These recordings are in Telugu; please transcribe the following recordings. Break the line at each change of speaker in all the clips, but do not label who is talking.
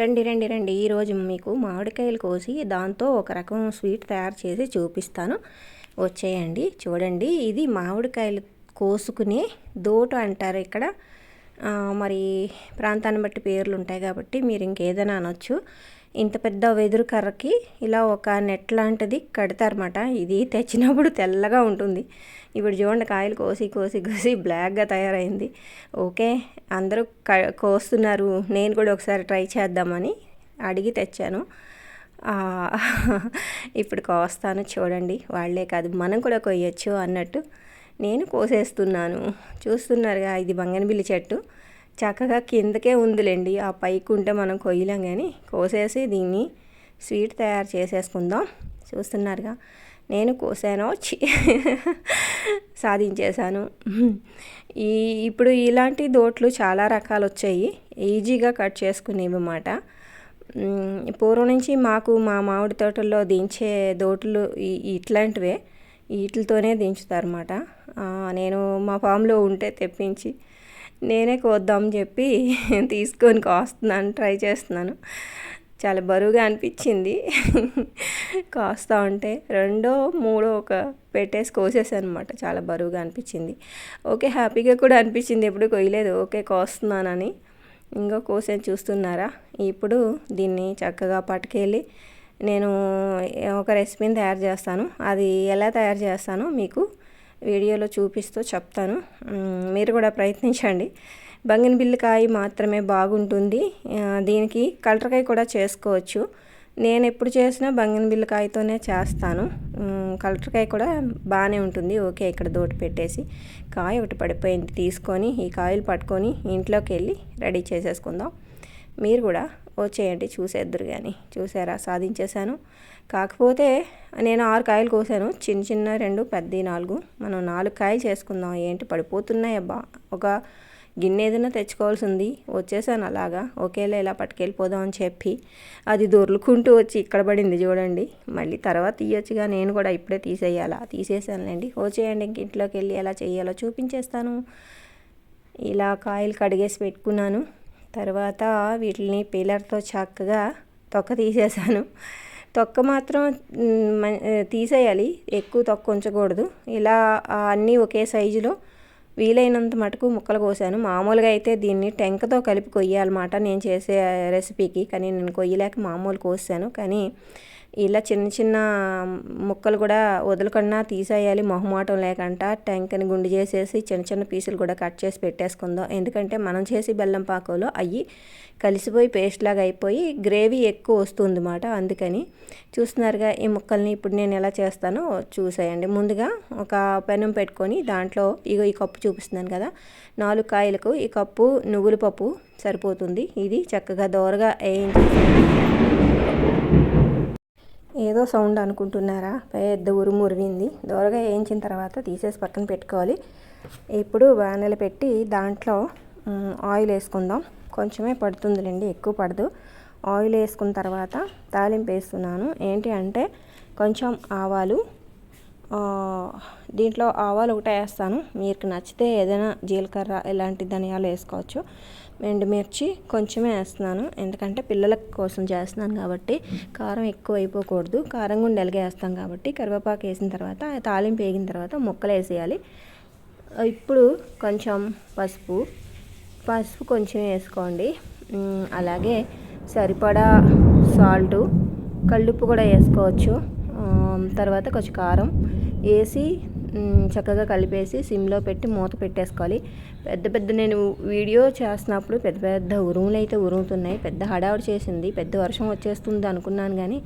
రండి రండి రండి. ఈరోజు మీకు మామిడికాయలు కోసి దాంతో ఒక రకం స్వీట్ తయారు చేసి చూపిస్తాను. వచ్చేయండి చూడండి. ఇది మామిడికాయలు కోసుకునే దోటు అంటారు ఇక్కడ. మరి ప్రాంతాన్ని బట్టి పేర్లు ఉంటాయి కాబట్టి మీరు ఇంకేదైనా అనొచ్చు. ఇంత పెద్ద వెదురు కర్రకి ఇలా ఒక నెట్ లాంటిది కడతారన్నమాట. ఇది తెచ్చినప్పుడు తెల్లగా ఉంటుంది. ఇప్పుడు చూడండి కాయలు కోసి కోసి కోసి బ్లాక్గా తయారైంది. ఓకే అందరూ క కోస్తున్నారు. నేను కూడా ఒకసారి ట్రై చేద్దామని అడిగి తెచ్చాను. ఇప్పుడు కోస్తాను చూడండి. వాళ్ళే కాదు మనం కూడా కొయ్యొచ్చు అన్నట్టు. నేను కోసేస్తున్నాను. చూస్తున్నారుగా ఇది బంగనబిల్లి చెట్టు. చక్కగా కిందకే ఉందిలేండి. ఆ పైకి ఉంటే మనం కొయ్యలేం కానీ కోసేసి దీన్ని స్వీట్ తయారు చేసేసుకుందాం. చూస్తున్నారుగా నేను కోసాను వచ్చి సాధించేశాను. ఈ ఇప్పుడు ఇలాంటి దోట్లు చాలా రకాలు వచ్చాయి ఈజీగా కట్ చేసుకునేవి అన్నమాట పూర్వం నుంచి మాకు మా మామిడి తోటల్లో దించే దోట్లు ఇట్లాంటివే. వీటితోనే దించుతారన్నమాట. నేను మా ఫామ్లో ఉంటే తెప్పించి నేనే కోద్దాం చెప్పి తీసుకొని కోస్తున్నాను ట్రై చేస్తున్నాను. చాలా బరువుగా అనిపించింది. కాస్తా ఉంటే రెండో మూడో ఒక పెట్టేసి కోసేసాను అనమాట చాలా బరువుగా అనిపించింది. ఓకే హ్యాపీగా కూడా అనిపించింది. ఎప్పుడు కొయ్యలేదు. ఓకే కోస్తున్నానని. ఇంకో కోసేని చూస్తున్నారా? ఇప్పుడు దీన్ని చక్కగా పట్టుకెళ్ళి నేను ఒక రెసిపీని తయారు చేస్తాను. అది ఎలా తయారు చేస్తానో మీకు వీడియోలో చూపిస్తూ చెప్తాను. మీరు కూడా ప్రయత్నించండి. బంగినబిల్లికాయ మాత్రమే బాగుంటుంది. దీనికి కలరకాయ కూడా చేసుకోవచ్చు. నేను ఎప్పుడు చేసినా బంగినబిల్లికాయతోనే చేస్తాను. కలరకాయ కూడా బాగానే ఉంటుంది. ఓకే ఇక్కడ దోటి పెట్టేసి కాయ ఒకటి పడిపోయింది. తీసుకొని ఈ కాయలు పట్టుకొని ఇంట్లోకి వెళ్ళి రెడీ చేసేసుకుందాం. మీరు కూడా వచ్చేయండి చూసేద్దరు కానీ చూసారా? సాధించేశాను. కాకపోతే నేను ఆరు కాయలు కోసాను. చిన్న చిన్న రెండు పెద్ద నాలుగు. మనం నాలుగు కాయలు చేసుకుందాం. ఏంటి? పడిపోతున్నాయి అబ్బా. ఒక గిన్నె ఏదైనా తెచ్చుకోవాల్సి ఉంది వచ్చేసాను అలాగా. ఒకేలా ఇలా పట్టుకెళ్ళిపోదాం అని చెప్పి అది దొర్లుకుంటూ వచ్చి ఇక్కడ పడింది చూడండి. మళ్ళీ తర్వాత తీయొచ్చుగా. నేను కూడా ఇప్పుడే తీసేయాలా? తీసేసానులేండి వచ్చేయండి ఇంక ఇంట్లోకి వెళ్ళి ఎలా చేయాలో చూపించేస్తాను. ఇలా కాయలు కడిగేసి పెట్టుకున్నాను. తర్వాత వీటిని పీలర్తో చక్కగా తొక్క తీసేసాను తొక్క మాత్రం తీసేయాలి. ఎక్కువ తొక్క ఉంచకూడదు. ఇలా అన్నీ ఒకే సైజులో వీలైనంత మటుకు ముక్కలు కోసాను. మామూలుగా అయితే దీన్ని టెంకతో కలిపి కొయ్యాలన్నమాట నేను చేసే రెసిపీకి. కానీ నేను కొయ్యలేక మామూలు కోసాను. కానీ ఇలా చిన్న చిన్న ముక్కలు కూడా వదలకుండా తీసేయాలి. మొహమాటం లేకంట. టెంకని గుండు చేసేసి చిన్న చిన్న పీసులు కూడా కట్ చేసి పెట్టేసుకుందాం. ఎందుకంటే మనం చేసి బెల్లం పాకంలో అవి కలిసిపోయి పేస్ట్ లాగా అయిపోయి గ్రేవీ ఎక్కువ వస్తుంది అన్నమాట అందుకని. చూస్తున్నారుగా ఈ ముక్కల్ని ఇప్పుడు నేను ఎలా చేస్తానో చూసేయండి. ముందుగా ఒక పెనం పెట్టుకొని దాంట్లో ఇగో ఈ కప్పు చూపిస్తున్నాను కదా. నాలుగు కాయలకు ఈ కప్పు నువ్వుల పప్పు సరిపోతుంది. ఇది చక్కగా దోరగా వేయించి ఏదో సౌండ్ అనుకుంటున్నారా? పెద్ద ఉరుము ఉరివింది. దోరగా వేయించిన తర్వాత తీసేసి పక్కన పెట్టుకోవాలి. ఇప్పుడు బాణలు పెట్టి దాంట్లో ఆయిల్ వేసుకుందాం. కొంచెమే పడుతుందిలేండి ఎక్కువ పడదు. ఆయిల్ వేసుకున్న తర్వాత తాలింపు వేస్తున్నాను. ఏంటి అంటే కొంచెం ఆవాలు దీంట్లో ఆవాలు ఒకటే వేస్తాను. మీకు నచ్చితే ఏదైనా జీలకర్ర ఇలాంటి ధనియాలు వేసుకోవచ్చు. ఎండుమిర్చి కొంచెమే వేస్తున్నాను. ఎందుకంటే పిల్లల కోసం చేస్తున్నాను కాబట్టి కారం ఎక్కువ అయిపోకూడదు. కారం గుండె ఎలాగే వేస్తాం కాబట్టి కరివేపాకు వేసిన తర్వాత తాలింపు వేగిన తర్వాత ముక్కలు వేసేయాలి. ఇప్పుడు కొంచెం పసుపు. పసుపు కొంచెం వేసుకోండి. అలాగే సరిపడా సాల్టు. కళ్ళుప్పు కూడా వేసుకోవచ్చు. తర్వాత కొంచెం కారం వేసి చక్కగా కలిపేసి సిమ్లో పెట్టి మూత పెట్టేసుకోవాలి. పెద్ద పెద్ద నేను వీడియో చేస్తున్నప్పుడు పెద్ద పెద్ద ఉరుములు అయితే ఉరుముతున్నాయి. పెద్ద హడావుడి చేసింది. పెద్ద వర్షం వచ్చేస్తుంది అనుకున్నాను కానీ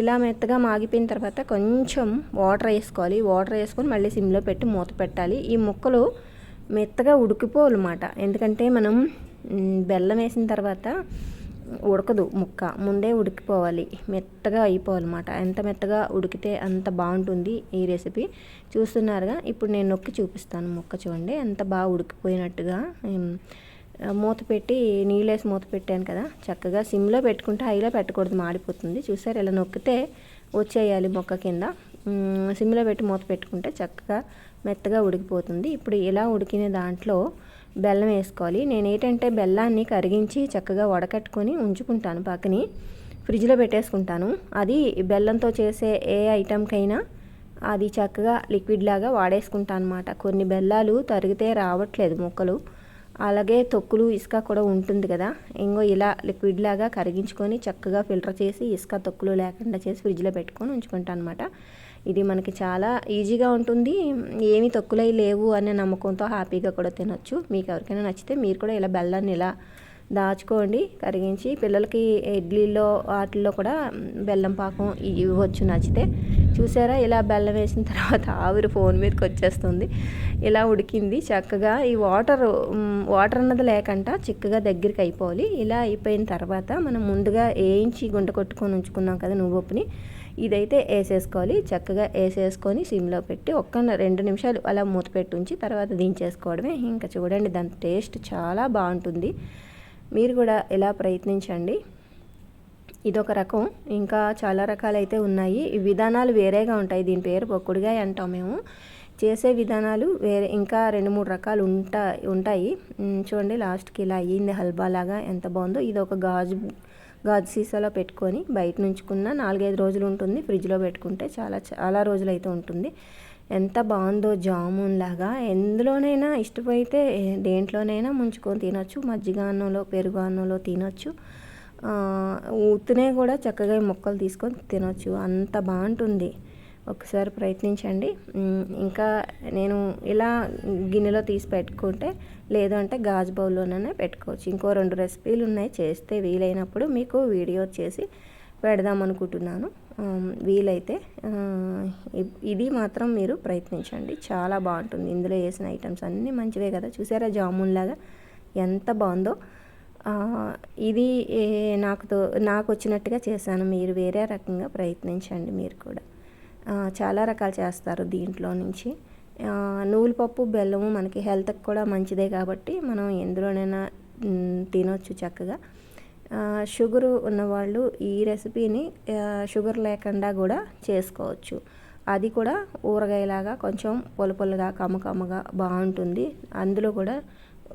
ఇలా మెత్తగా మాగిపోయిన తర్వాత కొంచెం వాటర్ వేసుకోవాలి. వాటర్ వేసుకొని మళ్ళీ సిమ్లో పెట్టి మూత పెట్టాలి. ఈ ముక్కలు మెత్తగా ఉడికిపోవాలన్నమాట. ఎందుకంటే మనం బెల్లం వేసిన తర్వాత ఉడకదు ముక్క. ముందే ఉడికిపోవాలి. మెత్తగా అయిపోవాలన్నమాట. ఎంత మెత్తగా ఉడికితే అంత బాగుంటుంది ఈ రెసిపీ. చూస్తున్నారుగా? ఇప్పుడు నేను నొక్కి చూపిస్తాను ముక్క చూడండి. ఎంత బాగా ఉడికిపోయినట్టుగా. మూత పెట్టి నీళ్ళేసి మూత పెట్టాను కదా. చక్కగా సిమ్లో పెట్టుకుంటే హైలో పెట్టకూడదు. మాడిపోతుంది. చూసారు? ఇలా నొక్కితే వచ్చేయాలి మొక్క కింద. సిమ్లో పెట్టి మూత పెట్టుకుంటే చక్కగా మెత్తగా ఉడికిపోతుంది. ఇప్పుడు ఇలా ఉడికిన దాంట్లో బెల్లం వేసుకోవాలి. నేను ఏంటంటే బెల్లాన్ని కరిగించి చక్కగా వడకట్టుకొని ఉంచుకుంటాను పక్కని ఫ్రిడ్జ్లో పెట్టేసుకుంటాను. అది బెల్లంతో చేసే ఏ ఐటెంకైనా అది చక్కగా లిక్విడ్ లాగా వాడేసుకుంటాను అనమాట కొన్ని బెల్లాలు తరిగితే రావట్లేదు ముక్కలు. అలాగే తొక్కులు ఇసుక కూడా ఉంటుంది కదా. ఇంకో ఇలా లిక్విడ్ లాగా కరిగించుకొని చక్కగా ఫిల్టర్ చేసి ఇసుక తొక్కులు లేకుండా చేసి ఫ్రిడ్జ్లో పెట్టుకొని ఉంచుకుంటాను అనమాట ఇది మనకి చాలా ఈజీగా ఉంటుంది. ఏమీ తొక్కులై లేవు అనే నమ్మకంతో హ్యాపీగా కూడా తినొచ్చు. మీకు ఎవరికైనా నచ్చితే మీరు కూడా ఇలా బెల్లాన్ని ఇలా దాచుకోండి. కరిగించి పిల్లలకి ఇడ్లీలో వాటిల్లో కూడా బెల్లం పాకం ఇవ్వచ్చు నచ్చితే. చూసారా? ఇలా బెల్లం వేసిన తర్వాత ఆవిరి ఫోన్ మీదకి వచ్చేస్తుంది. ఇలా ఉడికింది. చక్కగా ఈ వాటర్ వాటర్ అన్నది లేకుండా చిక్కగా దగ్గరికి అయిపోవాలి. ఇలా అయిపోయిన తర్వాత మనం ముందుగా వేయించి గుండె కొట్టుకొని ఉంచుకున్నాం కదా నువ్వుప్పుని ఇదైతే వేసేసుకోవాలి. చక్కగా వేసేసుకొని సిమ్లో పెట్టి ఒక్క రెండు నిమిషాలు అలా మూత పెట్టి ఉంచి తర్వాత దించేసుకోవడమే. ఇంకా చూడండి దాని టేస్ట్ చాలా బాగుంటుంది. మీరు కూడా ఇలా ప్రయత్నించండి. ఇదొక రకం. ఇంకా చాలా రకాలైతే ఉన్నాయి. ఈ విధానాలు వేరేగా ఉంటాయి. దీని పేరు పొక్కుడుగా అంటాం మేము. చేసే విధానాలు వేరే ఇంకా రెండు మూడు రకాలు ఉంటా ఉంటాయి. చూడండి లాస్ట్కి ఇలా అయ్యింది. హల్బా లాగా ఎంత బాగుందో. ఇది ఒక గాజు గాజు సీసాలో పెట్టుకొని బయట నుంచుకున్న నాలుగైదు రోజులు ఉంటుంది ఫ్రిడ్జ్లో పెట్టుకుంటే చాలా చాలా రోజులు అయితే ఉంటుంది. ఎంత బాగుందో జామున్ లాగా. ఎందులోనైనా ఇష్టమైతే దేంట్లోనైనా ముంచుకొని తినొచ్చు. మజ్జిగ అన్నంలో పెరుగు అన్నంలో తినొచ్చు. ఉత్తినే కూడా చక్కగా మొక్కలు తీసుకొని తినొచ్చు. అంత బాగుంటుంది. ఒకసారి ప్రయత్నించండి. ఇంకా నేను ఇలా గిన్నెలో తీసి పెట్టుకుంటే లేదంటే గాజు బౌల్లోనే పెట్టుకోవచ్చు. ఇంకో రెండు రెసిపీలు ఉన్నాయి. చేస్తే వీలైనప్పుడు మీకు వీడియో చేసి పెడదాం అనుకుంటున్నాను. వీలైతే ఇది మాత్రం మీరు ప్రయత్నించండి. చాలా బాగుంటుంది. ఇందులో వేసిన ఐటమ్స్ అన్నీ మంచివే కదా. చూసారా జామున్ లాగా ఎంత బాగుందో. ఇది నాకు నాకు వచ్చినట్టుగా చేశాను. మీరు వేరే రకంగా ప్రయత్నించండి మీరు కూడా. చాలా రకాలు చేస్తారు దీంట్లో నుంచి. నూలుపప్పు పప్పు బెల్లము మనకి హెల్త్కి కూడా మంచిదే కాబట్టి మనం ఎందులోనైనా తినొచ్చు చక్కగా. షుగర్ ఉన్నవాళ్ళు ఈ రెసిపీని షుగర్ లేకుండా కూడా చేసుకోవచ్చు. అది కూడా ఊరగాయలాగా కొంచెం పొలపొలగా కమ్మకమ్మగా బాగుంటుంది. అందులో కూడా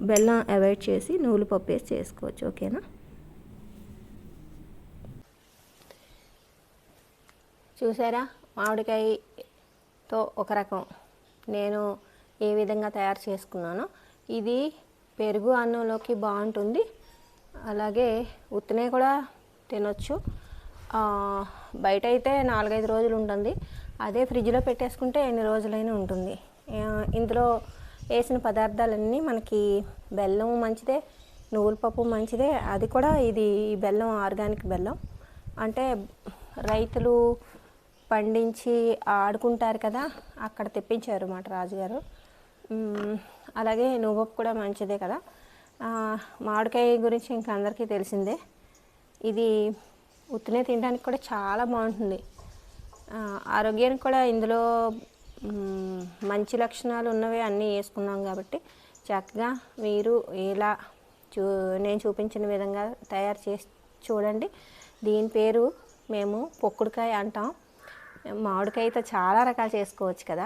బెల్లం అవాయిడ్ చేసి నూలు పప్పు వేసి చేసుకోవచ్చు. ఓకేనా? చూసారా? మామిడికాయతో ఒక రకం నేను ఏ విధంగా తయారు చేసుకున్నానో ఇది పెరుగు అన్నంలోకి బాగుంటుంది. అలాగే ఉత్తినే కూడా తినొచ్చు. బయట అయితే నాలుగైదు రోజులు ఉంటుంది. అదే ఫ్రిడ్జ్లో పెట్టేసుకుంటే ఎన్ని రోజులైనా ఉంటుంది. ఇందులో వేసిన పదార్థాలన్నీ మనకి బెల్లం మంచిదే నువ్వుల పప్పు మంచిదే. అది కూడా ఇది బెల్లం ఆర్గానిక్ బెల్లం. అంటే రైతులు పండించి ఆడుకుంటారు కదా అక్కడ తెప్పించారు మాట రాజుగారు. అలాగే నువ్వొప్పు కూడా మంచిదే కదా. మామిడికాయ గురించి ఇంక అందరికీ తెలిసిందే. ఇది ఉత్తినే తినడానికి కూడా చాలా బాగుంటుంది. ఆరోగ్యానికి కూడా ఇందులో మంచి లక్షణాలు ఉన్నవి అన్నీ వేసుకున్నాం కాబట్టి చక్కగా మీరు ఇలా చూ నేను చూపించిన విధంగా తయారు చేసి చూడండి. దీని పేరు మేము పొక్కుడుకాయ అంటాం. మామిడికాయతో చాలా రకాలు చేసుకోవచ్చు కదా.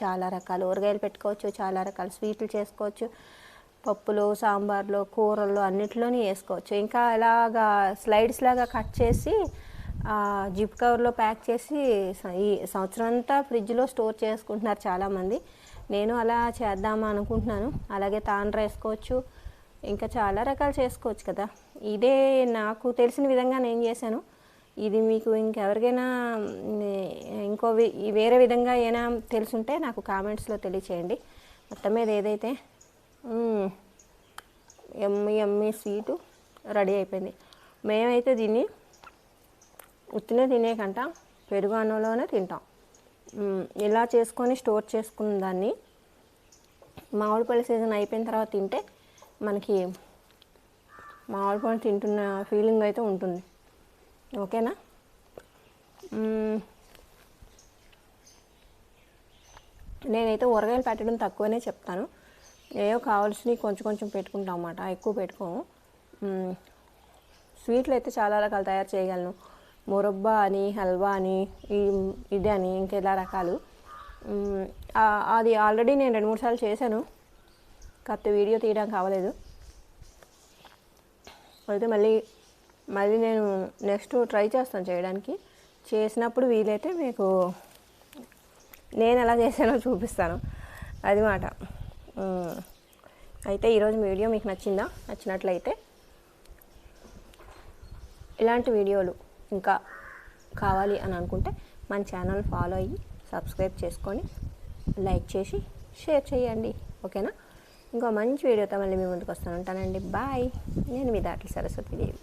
చాలా రకాలు ఊరగాయలు పెట్టుకోవచ్చు చాలా రకాల స్వీట్లు చేసుకోవచ్చు. పప్పులు సాంబార్లో కూరల్లో అన్నిట్లోనే వేసుకోవచ్చు. ఇంకా ఇలాగా స్లైడ్స్ లాగా కట్ చేసి జిప్ కవర్లో ప్యాక్ చేసి ఈ సంవత్సరం అంతా ఫ్రిడ్జ్లో స్టోర్ చేసుకుంటున్నారు చాలామంది. నేను అలా చేద్దామా అనుకుంటున్నాను. అలాగే తాండ్ర వేసుకోవచ్చు. ఇంకా చాలా రకాలు చేసుకోవచ్చు కదా. ఇదే నాకు తెలిసిన విధంగా నేను చేశాను. ఇది మీకు ఇంకెవరికైనా ఇంకో వేరే విధంగా ఏమైనా తెలుసుంటే నాకు కామెంట్స్లో తెలియచేయండి. మొత్తం మీద ఏదైతే ఎమ్మి ఎమ్మి స్వీటు రెడీ అయిపోయింది. మేమైతే దీన్ని ఉత్తినే తినేకంట పెరుగు అన్నంలోనే తింటాం. ఇలా చేసుకొని స్టోర్ చేసుకున్న దాన్ని మామిడిపల్లి సీజన్ అయిపోయిన తర్వాత తింటే మనకి మామిడిపళ్ళు తింటున్న ఫీలింగ్ అయితే ఉంటుంది. ఓకేనా? నేనైతే ఊరగాయలు పెట్టడం తక్కువనే చెప్తాను. ఏవో కావాల్సినవి కొంచెం కొంచెం పెట్టుకుంటాం అన్నమాట. ఎక్కువ పెట్టుకోము. స్వీట్లు అయితే చాలా రకాలు తయారు చేయగలను. మురబ్బా అని హల్వా అని ఇది అని ఇంకెలా రకాలు. అది ఆల్రెడీ నేను రెండు మూడు సార్లు చేశాను. కాకపోతే వీడియో తీయడానికి కావలేదు. అయితే మళ్ళీ మళ్ళీ నేను నెక్స్ట్ ట్రై చేస్తాను చేయడానికి. చేసినప్పుడు వీలైతే మీకు నేను ఎలా చేశానో చూపిస్తాను. అది మాట. అయితే ఈరోజు వీడియో మీకు నచ్చిందా? నచ్చినట్లయితే ఇలాంటి వీడియోలు ఇంకా కావాలి అని అనుకుంటే మన ఛానల్ ఫాలో అయ్యి సబ్స్క్రైబ్ చేసుకొని లైక్ చేసి షేర్ చేయండి. ఓకేనా? ఇంకో మంచి వీడియోతో మళ్ళీ మీ ముందుకు వస్తాను. ఉంటానండి. బాయ్. నేను మీ దాటి సరస్వతి దేవి.